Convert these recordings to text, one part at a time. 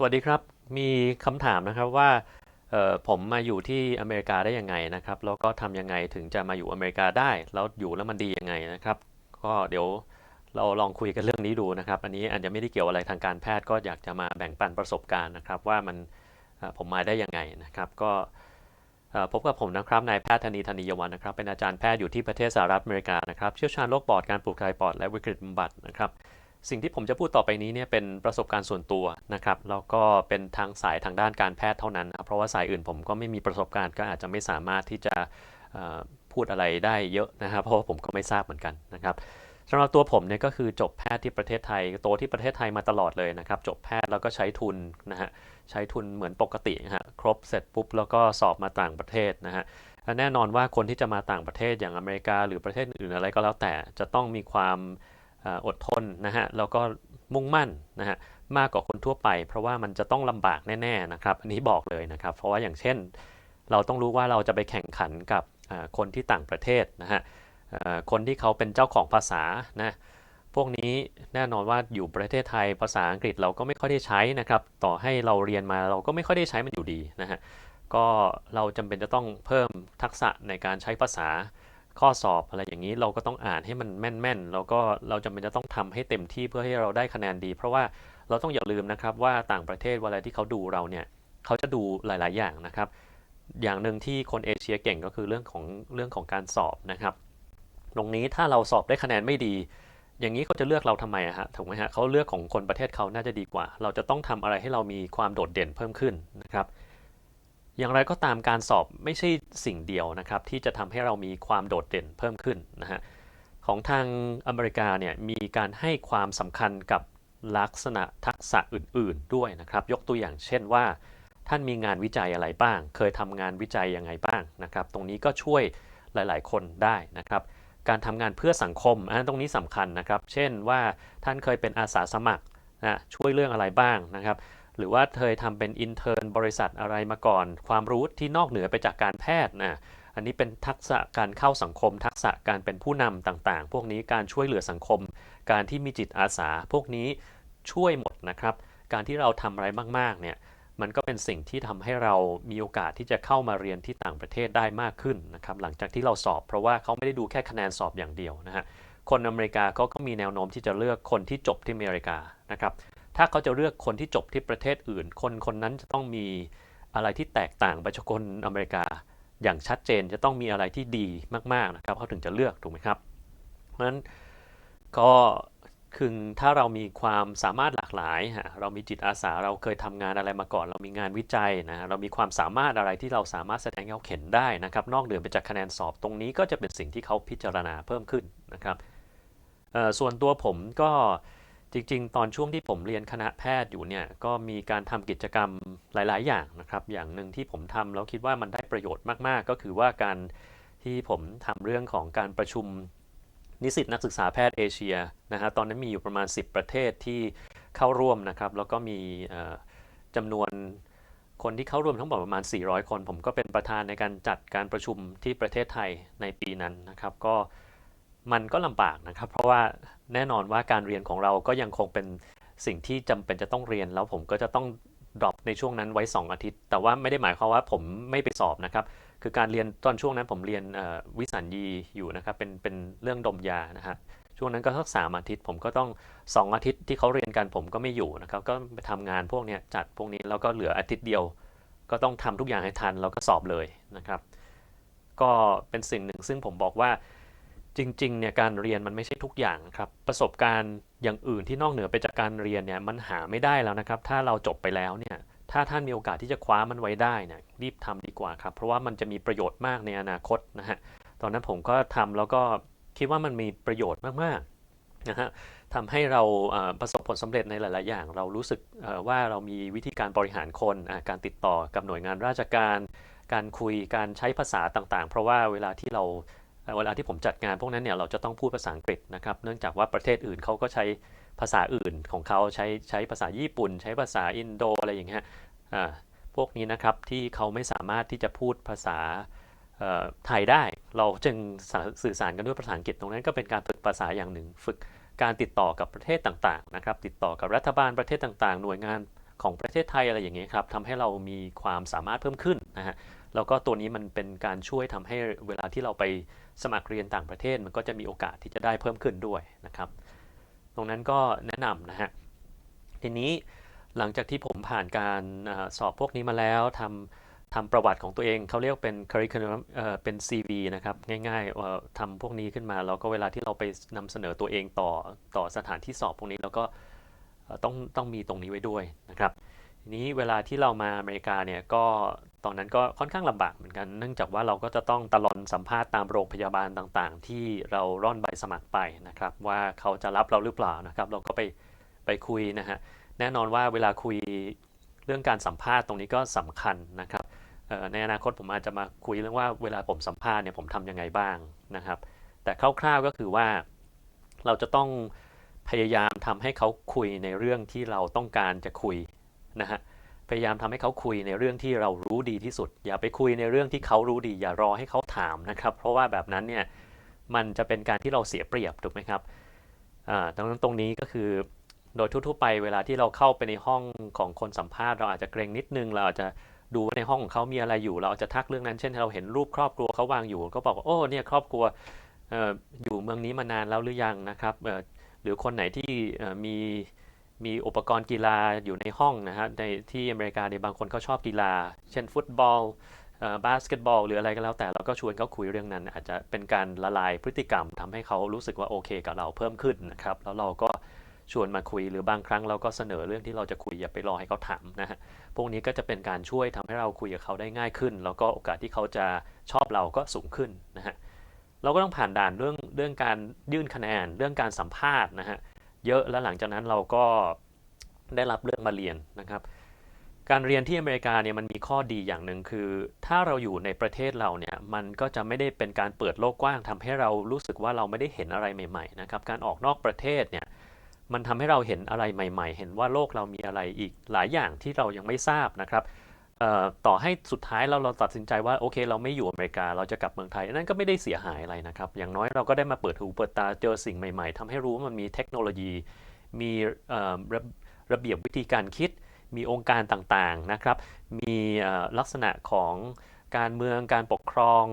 สวัสดีครับ มีคำถามนะครับว่าผมมาอยู่ที่อเมริกาได้ยังไงนะครับ แล้วก็ทำยังไงถึงจะมาอยู่อเมริกาได้ แล้วอยู่แล้วมันดียังไงนะครับ ก็เดี๋ยวเราลองคุยกันเรื่องนี้ดูนะครับ อันนี้อาจจะไม่ได้เกี่ยวอะไรทางการแพทย์ก็อยากจะมาแบ่งปันประสบการณ์นะครับ ว่ามันผมมาได้ยังไงนะครับ ก็พบกับผมนะครับนายแพทย์ธนีธนียวันนะครับ เป็นอาจารย์แพทย์อยู่ที่ประเทศสหรัฐอเมริกานะครับ เชี่ยวชาญโรคปอดการปลูกถ่ายปอดและวิกฤตบำบัดนะครับ สิ่งที่ผมจะพูดต่อไปนี้เนี่ยเป็นประสบการณ์ส่วนตัวนะครับแล้วก็เป็นทางสายทางด้านการแพทย์เท่านั้นนะเพราะว่าสายอื่นผมก็ไม่มีประสบการณ์ก็อาจจะไม่สามารถที่จะพูดอะไรได้เยอะนะครับ เพราะว่าผมก็ไม่ทราบเหมือนกันนะครับสำหรับตัวผมเนี่ยก็คือจบแพทย์ที่ประเทศไทยโตที่ประเทศไทยมาตลอดเลยนะครับ จบแพทย์แล้วก็ใช้ทุนนะฮะใช้ทุนเหมือนปกตินะฮะครบเสร็จปุ๊บแล้วก็สอบมาต่างประเทศนะฮะและแน่นอนว่าคนที่จะมาต่างประเทศอย่างอเมริกา หรือประเทศอื่นอะไรก็แล้วแต่จะต้องมีความ อดทนนะฮะแล้วก็มุ่งมั่นนะฮะมากกว่าคนทั่วไป เพราะว่ามันจะต้องลำบากแน่ๆนะครับอันนี้บอกเลยนะครับ เพราะว่าอย่างเช่น เราต้องรู้ว่าเราจะไปแข่งขันกับคนที่ต่างประเทศนะฮะคนที่เขาเป็นเจ้าของภาษานะพวกนี้แน่นอนว่าอยู่ประเทศไทยภาษาอังกฤษเราก็ไม่ค่อยได้ใช้นะครับ ต่อให้เราเรียนมาเราก็ไม่ค่อยได้ใช้มันอยู่ดีนะฮะก็เราจำเป็นจะต้องเพิ่มทักษะในการใช้ภาษา ข้อสอบอะไรอย่างนี้เราก็ต้องอ่านให้มันแม่นๆแล้วก็เราจำเป็นจะต้องทำให้เต็มที่เพื่อให้เราได้คะแนนดี เพราะว่าเราต้องอย่าลืมนะครับว่าต่างประเทศเวลาที่เขาดูเราเนี่ยเขาจะดูหลาย ๆ อย่างนะครับ อย่างหนึ่งที่คนเอเชียเก่งก็คือเรื่องของเรื่องของการสอบนะครับ ตรงนี้ถ้าเราสอบได้คะแนนไม่ดี อย่างนี้เขาจะเลือกเราทำไมอะฮะถูกไหมฮะเขาเลือกของคนประเทศเขาน่าจะดีกว่า เราจะต้องทำอะไรให้เรามีความโดดเด่นเพิ่มขึ้นนะครับ อย่างไรก็ตามการสอบไม่ใช่สิ่งเดียวนะครับ ที่จะทำให้เรามีความโดดเด่นเพิ่มขึ้นนะฮะของทางอเมริกาเนี่ยมีการให้ความสำคัญกับลักษณะทักษะอื่น ๆ ด้วยนะครับ ยกตัวอย่างเช่นว่า ท่านมีงานวิจัยอะไรบ้าง เคยทำงานวิจัยยังไงบ้างนะครับ ตรงนี้ก็ช่วยหลาย ๆ คนได้นะครับ การทำงานเพื่อสังคมอันตรงนี้สำคัญนะครับ เช่นว่าท่านเคยเป็นอาสาสมัครนะช่วยเรื่องอะไรบ้างนะครับ หรือว่าเคยทำเป็นอินเทอร์นบริษัทอะไรมาก่อน ความรู้ที่นอกเหนือไปจากการแพทย์นะอันนี้เป็นทักษะการเข้าสังคม ทักษะการเป็นผู้นำต่างๆ พวกนี้การช่วยเหลือสังคม การที่มีจิตอาสา พวกนี้ช่วยหมดนะครับ การที่เราทำอะไรมากๆเนี่ยมันก็เป็นสิ่งที่ทำให้เรามีโอกาสที่จะเข้ามาเรียนที่ต่างประเทศได้มากขึ้นนะครับ หลังจากที่เราสอบเพราะว่าเขาไม่ได้ดูแค่คะแนนสอบอย่างเดียวนะฮะคนอเมริกาก็ก็มีแนวโน้มที่จะเลือกคนที่จบที่อเมริกานะครับ ถ้าเขาจะเลือกคนที่จบที่ประเทศอื่น คนคนนั้นจะต้องมีอะไรที่แตกต่างไปจากคนอเมริกา อย่างชัดเจนจะต้องมีอะไรที่ดีมากๆนะครับเขาถึงจะเลือกถูกไหมครับเพราะฉะนั้นก็คือถ้าเรามีความสามารถหลากหลายฮะเรามีจิตอาสาเราเคยทำงานอะไรมาก่อน เรามีงานวิจัยนะเรามีความสามารถอะไรที่เราสามารถแสดงให้เขาเห็นได้นะครับ นอกเหนือไปจากคะแนนสอบตรงนี้ก็จะเป็นสิ่งที่เขาพิจารณาเพิ่มขึ้นนะครับส่วนตัวผมก็ จริงๆ ตอนช่วงที่ผมเรียนคณะแพทย์อยู่เนี่ยก็มีการทำกิจกรรมหลาย ๆ อย่างนะครับ อย่างหนึ่งที่ผมทำแล้วคิดว่ามันได้ประโยชน์มากๆ ก็คือว่าการที่ผมทำเรื่องของการประชุมนิสิตนักศึกษาแพทย์เอเชียนะฮะตอนนั้นมีอยู่ประมาณ 10 ประเทศที่เข้าร่วมนะครับ แล้วก็มีเอ่อจำนวนคนที่เข้าร่วมทั้งหมดประมาณ 400 คน ผมก็เป็นประธานในการจัดการประชุมที่ประเทศไทยในปีนั้นนะครับ ก็ มันก็ลำบากนะครับ เพราะว่าแน่นอนว่าการเรียนของเราก็ยังคงเป็นสิ่งที่จำเป็นจะต้องเรียนแล้วผมก็จะต้องดรอปในช่วงนั้นไว้ 2 อาทิตย์ แต่ว่าไม่ได้หมายความว่าผมไม่ไปสอบนะครับ คือการเรียนตอนช่วงนั้นผมเรียนวิสัญญีอยู่นะครับ เป็นเป็นเรื่องดมยานะฮะช่วงนั้นก็สักสามอาทิตย์ ผมก็ต้อง 2 อาทิตย์ที่เขาเรียนกันผมก็ไม่อยู่นะครับ ก็ไปทำงานพวกนี้จัดพวกนี้แล้วก็เหลืออาทิตย์เดียว ก็ต้องทำทุกอย่างให้ทันแล้วก็สอบเลยนะครับ ก็เป็นสิ่งหนึ่งซึ่งผมบอกว่า จริงๆเนี่ยการเรียนมันไม่ใช่ทุกอย่างครับประสบการณ์อย่างอื่นที่นอกเหนือไปจากการเรียนเนี่ยมันหาไม่ได้แล้วนะครับ ถ้าเราจบไปแล้วเนี่ยถ้าท่านมีโอกาสที่จะคว้ามันไว้ได้เนี่ยรีบทำดีกว่าครับ เพราะว่ามันจะมีประโยชน์มากในอนาคตนะฮะตอนนั้นผมก็ทำแล้วก็คิดว่ามันมีประโยชน์มากๆนะฮะทำให้เราประสบผลสำเร็จในหลาย ๆ อย่าง เรารู้สึกว่าเรามีวิธีการบริหารคนการติดต่อกับหน่วยงานราชการ การคุยการใช้ภาษาต่าง ๆ เพราะว่าเวลาที่เรา เอ่วลาที่ผมจัดงานพวกนั้นเนี่ยเราจะต้องพูดภาษาอังกฤษนะครับ เนื่องจากว่าประเทศอื่นเขาก็ใช้ภาษาอื่นของเขาใช้ใช้ภาษาญี่ปุ่น ใช้ภาษาอินโดอะไรอย่างเงี้ยอ่าพวกนี้นะครับที่เขาไม่สามารถที่จะพูดภาษาไทยได้ เราจึงสื่อสารกันด้วยภาษาอังกฤษตรงนั้นก็เป็นการฝึกภาษาอย่างหนึ่ง ฝึกการติดต่อกับประเทศต่างๆนะครับ ติดต่อกับรัฐบาลประเทศต่างๆ หน่วยงานของประเทศไทยอะไรอย่างเงี้ยครับทำให้เรามีความสามารถเพิ่มขึ้นนะฮะ แล้วก็ตัวนี้มันเป็นการช่วยทำให้เวลาที่เราไปสมัครเรียนต่างประเทศ มันก็จะมีโอกาสที่จะได้เพิ่มขึ้นด้วยนะครับ ตรงนั้นก็แนะนำนะฮะ ทีนี้หลังจากที่ผมผ่านการอสอบพวกนี้มาแล้วทำทำประวัติของตัวเองเขาเรียกเป็น curriculum เป็น CV นะครับ ง่ายๆทำพวกนี้ขึ้นมา แล้วก็เวลาที่เราไปนำเสนอตัวเองต่อต่อสถานที่สอบพวกนี้แล้วก็ต้องต้องมีตรงนี้ไว้ด้วยนะครับทีนี้เวลาที่เรามาอเมริกาเนี่ยก็ ตอนนั้นก็ค่อนข้างลำบากเหมือนกัน เนื่องจากว่าเราก็จะต้องตลอนสัมภาษณ์ตามโรงพยาบาลต่างๆ ที่เราร่อนใบสมัครไปนะครับ ว่าเขาจะรับเราหรือเปล่านะครับ เราก็ไปไปคุยนะฮะแน่นอนว่าเวลาคุยเรื่องการสัมภาษณ์ตรงนี้ก็สำคัญนะครับในอนาคตผมอาจจะมาคุยเรื่องว่าเวลาผมสัมภาษณ์เนี่ยผมทำยังไงบ้างนะครับ แต่คร่าวๆก็คือว่าเราจะต้องพยายามทำให้เขาคุยในเรื่องที่เราต้องการจะคุยนะฮะ พยายามทำให้เขาคุยในเรื่องที่เรารู้ดีที่สุด อย่าไปคุยในเรื่องที่เขารู้ดี อย่ารอให้เขาถามนะครับ เพราะว่าแบบนั้นเนี่ยมันจะเป็นการที่เราเสียเปรียบถูกไหมครับอ่าดังนั้นตรงนี้ก็คือโดยทั่วๆไปเวลาที่เราเข้าไปในห้องของคนสัมภาษณ์เราอาจจะเกรงนิดนึง เราอาจจะดูว่าในห้องของเขามีอะไรอยู่ เราอาจจะทักเรื่องนั้นเช่นเราเห็นรูปครอบครัวเขาวางอยู่ ก็บอกว่าโอ้เนี่ยครอบครัวเอ่ออยู่เมืองนี้มานานแล้วหรือยังนะครับเอ่อหรือคนไหนที่มี มีอุปกรณ์กีฬาอยู่ในห้องนะฮะในที่อเมริกาในยบางคนเขาชอบกีฬา เช่นฟุตบอลบาสเกตบอลหรืออะไรก็แล้วแต่เราก็ชวนเขาคุยเรื่องนั้น อาจจะเป็นการละลายพฤติกรรมทำให้เขารู้สึกว่าโอเคกับเราเพิ่มขึ้นนะครับแล้วเราก็ชวนมาคุยหรือบางครั้งเราก็เสนอเรื่องที่เราจะคุยอย่าไปรอให้เขาถามนะฮะพวกนี้ก็จะเป็นการช่วยทำให้เราคุยกับเขาได้ง่ายขึ้น แล้วก็โอกาสที่เขาจะชอบเราก็สูงขึ้นนะฮะเราก็ต้องผ่านด่านเรื่องเรื่องการยื่นคะแนน เรื่องการสัมภาษณ์นะฮะ เยอะแล้วหลังจากนั้นเราก็ได้รับเรื่องมาเรียนนะครับ การเรียนที่อเมริกาเนี่ยมันมีข้อดีอย่างหนึ่งคือ ถ้าเราอยู่ในประเทศเราเนี่ยมันก็จะไม่ได้เป็นการเปิดโลกกว้างทำให้เรารู้สึกว่าเราไม่ได้เห็นอะไรใหม่ๆนะครับการออกนอกประเทศเนี่ยมันทำให้เราเห็นอะไรใหม่ ๆ เห็นว่าโลกเรามีอะไรอีกหลายอย่างที่เรายังไม่ทราบนะครับ ต่อให้สุดท้ายเราเราตัดสินใจว่าโอเค เราไม่อยู่อเมริกาเราจะกลับเมืองไทยนนั้นก็ไม่ได้เสียหายอะไรนะครับ อย่างน้อยเราก็ได้มาเปิดหูเปิดตาเจอสิ่งใหม่ ๆทำให้รู้ว่ามันมีเทคโนโลยี มีระระเบียบวิธีการคิด มีองค์การต่างๆนะครับ มีลักษณะของการเมืองการปกครอง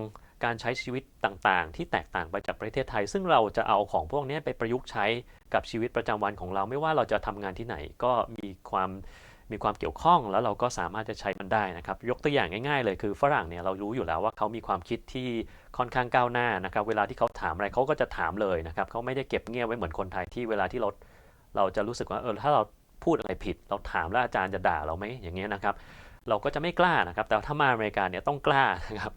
การใช้ชีวิตต่างๆ ที่แตกต่างไปจากประเทศไทย ซึ่งเราจะเอาของพวกนี้ไปประยุกต์ใช้กับชีวิตประจำวันของเราไม่ว่าเราจะทำงานที่ไหนก็มีความ มีความเกี่ยวข้องแล้วเราก็สามารถจะใช้มันได้นะครับ ยกตัวอย่างง่ายๆเลยคือฝรั่งเนี่ยเรารู้อยู่แล้วว่าเขามีความคิดที่ค่อนข้างก้าวหน้านะครับ เวลาที่เขาถามอะไรเขาก็จะถามเลยนะครับเขาไม่ได้เก็บเงียบไว้เหมือนคนไทยที่เวลาที่เราเราจะรู้สึกว่าเออถ้าเราพูดอะไรผิด เราถามแล้วอาจารย์จะด่าเราไหมอย่างเงี้ยนะครับ เราก็จะไม่กล้านะครับ แต่ถ้ามาอเมริกาเนี่ยต้องกล้านะครับ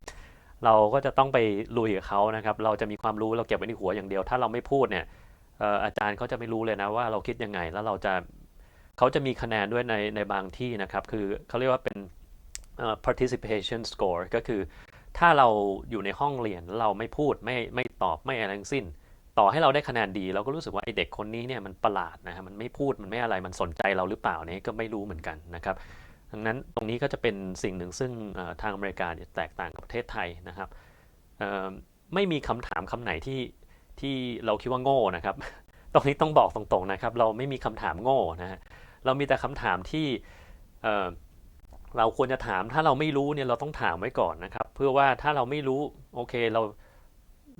เราก็จะต้องไปลุยกับเขานะครับ เราจะมีความรู้เราเก็บไว้ในหัวอย่างเดียว ถ้าเราไม่พูดเนี่ยอาจารย์เขาจะไม่รู้เลยนะว่าเราคิดยังไง แล้วเราจะ เขาจะมีคะแนนด้วยในในบางที่นะครับ คือเขาเรียกว่าเป็น participation score ก็คือ ถ้าเราอยู่ในห้องเรียนเราไม่พูดไม่ไม่ตอบไม่อะไรทั้งสิ้น ต่อให้เราได้คะแนนดี เราก็รู้สึกว่าไอเด็กคนนี้เนี่ยมันประหลาดนะฮะมันไม่พูดมันไม่อะไรมันสนใจเราหรือเปล่าเนี่ยก็ไม่รู้เหมือนกันนะครับดังนั้นตรงนี้ก็จะเป็นสิ่งหนึ่งซึ่งทางอเมริกาแตกต่างกับประเทศไทยนะครับไม่มีคำถามคำไหนที่ที่เราคิดว่าโง่นะครับ ตรงนี้ต้องบอกตรงๆนะครับ เราไม่มีคำถามโง่นะฮะ เรามีแต่คำถามที่เเราควรจะถามถ้าเราไม่รู้เนี่ยเราต้องถามไว้ก่อนนะครับ เพื่อว่าถ้าเราไม่รู้โอเคเรา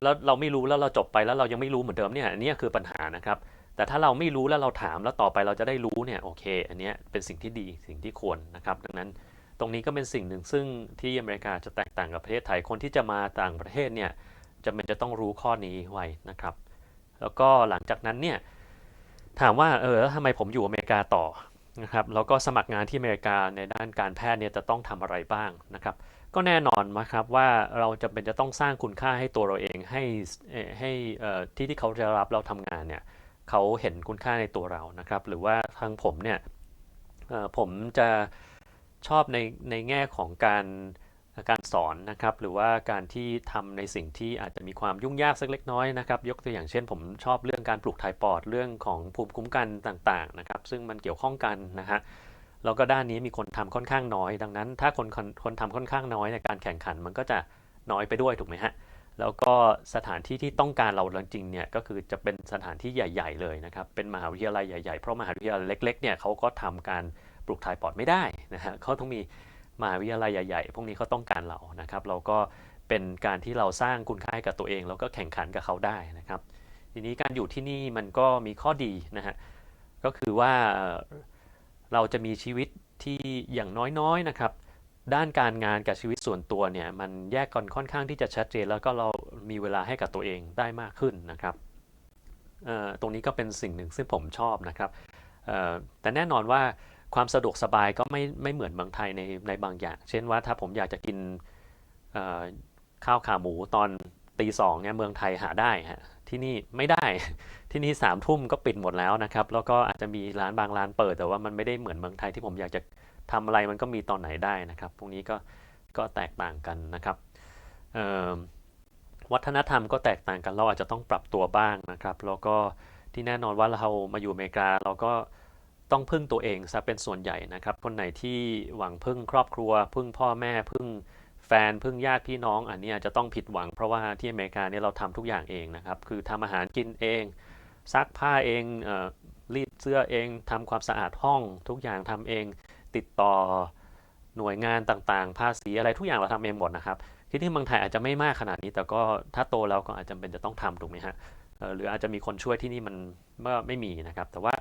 แล้วเราไม่รู้แล้วเราจบไปแล้วเรายังไม่รู้เหมือนเดิมเนี่ยอันนี้คือปัญหานะครับ แต่ถ้าเราไม่รู้แล้วเราถามแล้วต่อไปเราจะได้รู้เนี่ยโอเค อันนี้เป็นสิ่งที่ดีสิ่งที่ควรนะครับ ดังนั้นตรงนี้ก็เป็นสิ่งหนึ่งซึ่งที่อเมริกาจะแตกต่างกับประเทศไทยคนที่จะมาต่างประเทศเนี่ยจะเป็นจะต้องรู้ข้อนี้ไว้นะครับ แล้วก็หลังจากนั้นเนี่ย ถามว่าเออแล้วทำไมผมอยู่อเมริกาต่อนะครับแล้วก็สมัครงานที่อเมริกาในด้านการแพทย์เนี่ยจะต้องทำอะไรบ้างนะครับ ก็แน่นอนนะครับว่าเราจะเป็นจะต้องสร้างคุณค่าให้ตัวเราเองให้ให้ที่ที่เขาจะรับเราทำงานเนี่ยเขาเห็นคุณค่าในตัวเรานะครับ หรือว่าทางผมเนี่ยผมจะชอบในในแง่ของการ การสอนนะครับหรือว่าการที่ทำในสิ่งที่อาจจะมีความยุ่งยากสักเล็กน้อยนะครับยกตัวอย่างเช่น ผมชอบเรื่องการปลูกถ่ายปอดเรื่องของภูมิคุ้มกันต่างๆนะครับซึ่งมันเกี่ยวข้องกันนะฮะแล้วก็ด้านนี้มีคนทำค่อนข้างน้อย ดังนั้น ถ้าคนคนคนทำค่อนข้างน้อยในยการแข่งขันมันก็จะน้อยไปด้วยถูกไหมฮะแล้วก็สถานที่ที่ต้องการเราจริงๆเนี่ยก็คือจะเป็นสถานที่ใหญ่ ๆ เลยนะครับเป็นมหาวิทยาลัยใหญ่ๆเพราะมหาวิทยาลัยเล็กๆเนี่ยเขาก็ทำการปลูกถ่ายปอดไม่ได้นะฮะเขาต้องมี มหาวิทยาลัยใหญ่ๆ พวกนี้เขาต้องการเรานะครับ เราก็เป็นการที่เราสร้างคุณค่าให้กับตัวเอง แล้วก็แข่งขันกับเขาได้นะครับ ทีนี้การอยู่ที่นี่มันก็มีข้อดีนะฮะก็คือว่าเราจะมีชีวิตที่อย่างน้อยๆนะครับ ด้านการงานกับชีวิตส่วนตัวเนี่ยมันแยกกันค่อนข้างที่จะชัดเจน แล้วก็เรามีเวลาให้กับตัวเองได้มากขึ้นนะครับตรงนี้ก็เป็นสิ่งหนึ่งซึ่งผมชอบนะครับแต่แน่นอนว่า ความสะดวกสบายก็ไม่ไม่เหมือนเมืองไทยในในบางอย่าง เช่นว่าถ้าผมอยากจะกินข้าวขาหมูตอนตีสองเนี่ยเมืองไทยหาได้ฮะที่นี่ไม่ได้ที่นี่สามทุ่มก็ปิดหมดแล้วนะครับ แล้วก็อาจจะมีร้านบางร้านเปิด แต่ว่ามันไม่ได้เหมือนเมืองไทยที่ผมอยากจะทำอะไรมันก็มีตอนไหนได้นะครับ พวกนี้ก็ก็แตกต่างกันนะครับวัฒนธรรมก็แตกต่างกันเราอาจจะต้องปรับตัวบ้างนะครับ แล้วก็ที่แน่นอนว่าเรามาอยู่อเมริกาเราก็ ต้องพึ่งตัวเองซะเป็นส่วนใหญ่นะครับ คนไหนที่หวังพึ่งครอบครัว พึ่งพ่อแม่พึ่งแฟนพึ่งญาติพี่น้อง อันนี้อาจจะต้องผิดหวัง เพราะว่าที่อเมริกาเนี่ยเราทำทุกอย่างเองนะครับ คือทำอาหารกินเอง ซักผ้าเองเออรีดเสื้อเองทำความสะอาดห้อง ทุกอย่างทำเองติดต่อหน่วยงานต่างๆ ภาษีอะไรทุกอย่างเราทำเองหมดนะครับที่ที่เมืองไทยอาจจะไม่มากขนาดนี้ แต่ก็ถ้าโตแล้วก็อาจจะเป็นจะต้องทำถูกไหมฮะหรืออาจจะมีคนช่วยที่นี่มันเมื่อไม่มีนะครับ แต่ว่า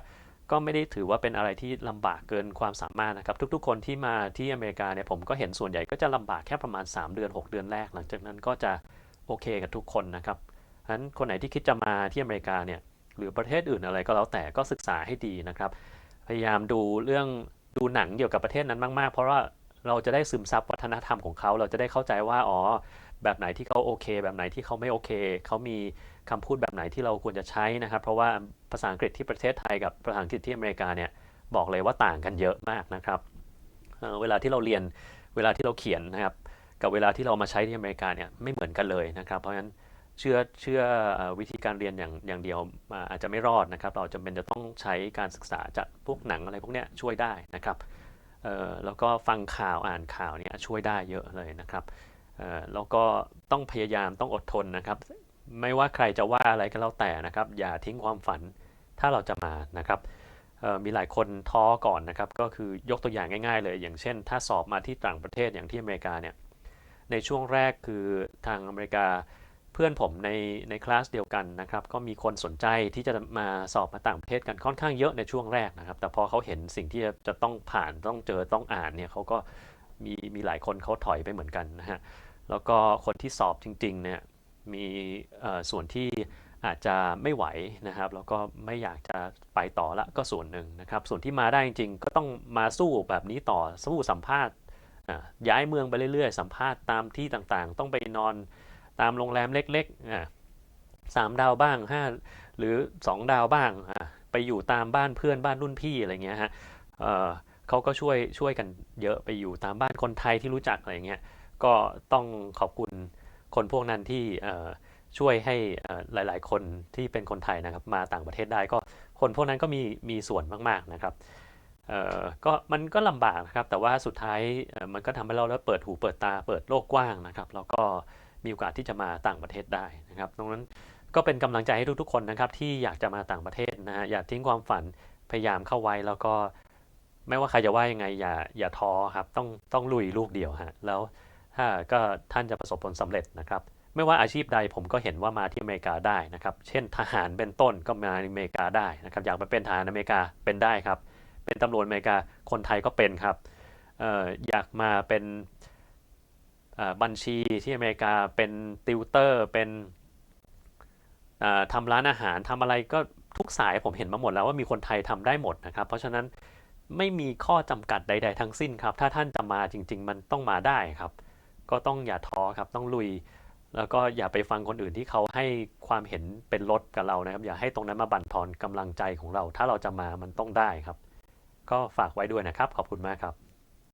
ก็ไม่ได้ถือว่าเป็นอะไรที่ลำบากเกินความสามารถนะครับ ทุกๆ คนที่มาที่อเมริกาเนี่ยผมก็เห็นส่วนใหญ่ก็จะลำบากแค่ประมาณ 3 เดือน 6 เดือนแรก หลังจากนั้นก็จะโอเคกับทุกคนนะครับฉะนั้นคนไหนที่คิดจะมาที่อเมริกาเนี่ยหรือประเทศอื่นอะไรก็แล้วแต่ก็ศึกษาให้ดีนะครับ พยายามดูเรื่องดูหนังเกี่ยวกับประเทศนั้นมาก ๆ เพราะว่าเราจะได้ซึมซับวัฒนธรรมของเขา เราจะได้เข้าใจว่าอ๋อ แบบไหนที่เขาโอเค แบบไหนที่เขาไม่โอเค เขามีคำพูดแบบไหนที่เราควรจะใช้นะครับ เพราะว่าภาษาอังกฤษที่ประเทศไทยกับภาษาอังกฤษที่อเมริกาเนี่ยบอกเลยว่าต่างกันเยอะมากนะครับเเวลาที่เราเรียนเวลาที่เราเขียนนะครับกับเวลาที่เรามาใช้ที่อเมริกาเนี่ยไม่เหมือนกันเลยนะครับ เพราะฉะนั้นเชื่อเชื่อวิธีการเรียนอย่างอย่างเดียวอาจจะไม่รอดนะครับ เราจำเป็นจะต้องใช้การศึกษาจากพวกหนังอะไรพวกเนี้ยช่วยได้นะครับแล้วก็ฟังข่าวอ่านข่าวเนี่ยช่วยได้เยอะเลยนะครับ แล้วก็ต้องพยายามต้องอดทนนะครับ ไม่ว่าใครจะว่าอะไรก็แล้วแต่นะครับ อย่าทิ้งความฝันถ้าเราจะมานะครับมีหลายคนท้อก่อนนะครับ ก็คือยกตัวอย่างง่ายๆเลย อย่างเช่น ถ้าสอบมาที่ต่างประเทศอย่างที่อเมริกาเนี่ยในช่วงแรกคือทางอเมริกาเพื่อนผมในในคลาสเดียวกันนะครับ ก็มีคนสนใจที่จะมาสอบมาต่างประเทศกันค่อนข้างเยอะในช่วงแรกนะครับ แต่พอเขาเห็นสิ่งที่จะจะต้องผ่านต้องเจอต้องอ่านเนี่ยเขาก็มีมีหลายคนเขาถอยไปเหมือนกันนะฮะ แล้วก็คนที่สอบจริงๆเนี่ยมีส่วนที่อาจจะไม่ไหวนะครับแล้วก็ไม่อยากจะไปต่อละก็ส่วนหนึ่งนะครับ ส่วนที่มาได้จริงๆ ก็ต้องมาสู้แบบนี้ต่อสู้สัมภาษณ์ย้ายเมืองไปเรื่อยๆ สัมภาษณ์ตามที่ต่างๆ ต้องไปนอนตามโรงแรมเล็กๆสามดาวบ้างห้าหรือสองดาวบ้าง ไปอยู่ตามบ้านเพื่อนบ้านรุ่นพี่อะไรเงี้ยฮะเเขาก็ช่วยช่วยกันเยอะไปอยู่ตามบ้านคนไทยที่รู้จักอะไรเงี้ย ก็ต้องขอบคุณคนพวกนั้นที่ช่วยให้หลาย ๆ คนที่เป็นคนไทยนะครับมาต่างประเทศได้ก็คนพวกนั้นก็มีมีส่วนมาก ๆ นะครับก็มันก็ลำบากนะครับ แต่ว่าสุดท้ายมันก็ทำให้เราได้เปิดหูเปิดตาเปิดโลกกว้างนะครับแล้วก็มีโอกาสที่จะมาต่างประเทศได้นะครับตรงนั้นก็เป็นกำลังใจให้ทุกๆคนนะครับที่อยากจะมาต่างประเทศนะฮะอย่าทิ้งความฝันพยายามเข้าไว้แล้วก็ไม่ว่าใครจะว่ายังไงอย่าอย่าท้อครับต้องต้องลุยลูกเดียวฮะแล้ว ก็ท่านจะประสบผลสำเร็จนะครับ ไม่ว่าอาชีพใดผมก็เห็นว่ามาที่อเมริกาได้นะครับ เช่นทหารเป็นต้นก็มาอเมริกาได้นะครับ อยากไปเป็นทหารอเมริกาเป็นได้ครับ เป็นตำรวจอเมริกาคนไทยก็เป็นครับอออยากมาเป็นบัญชีที่อเมริกาเป็นติวเตอร์เป็นทำร้านอาหารทำอะไรก็ทุกสายผมเห็นมาหมดแล้วว่ามีคนไทยทำได้หมดนะครับ เพราะฉะนั้นไม่มีข้อจำกัดใด ๆ ทั้งสิ้นครับ ถ้าท่านจะมาจริง ๆ มันต้องมาได้ครับ ก็ต้องอย่าท้อครับต้องลุย แล้วก็อย่าไปฟังคนอื่นที่เขาให้ความเห็นเป็นลดกับเรานะครับ อย่าให้ตรงนั้นมาบั่นทอนกำลังใจของเรา ถ้าเราจะมามันต้องได้ครับ ก็ฝากไว้ด้วยนะครับ ขอบคุณมากครับ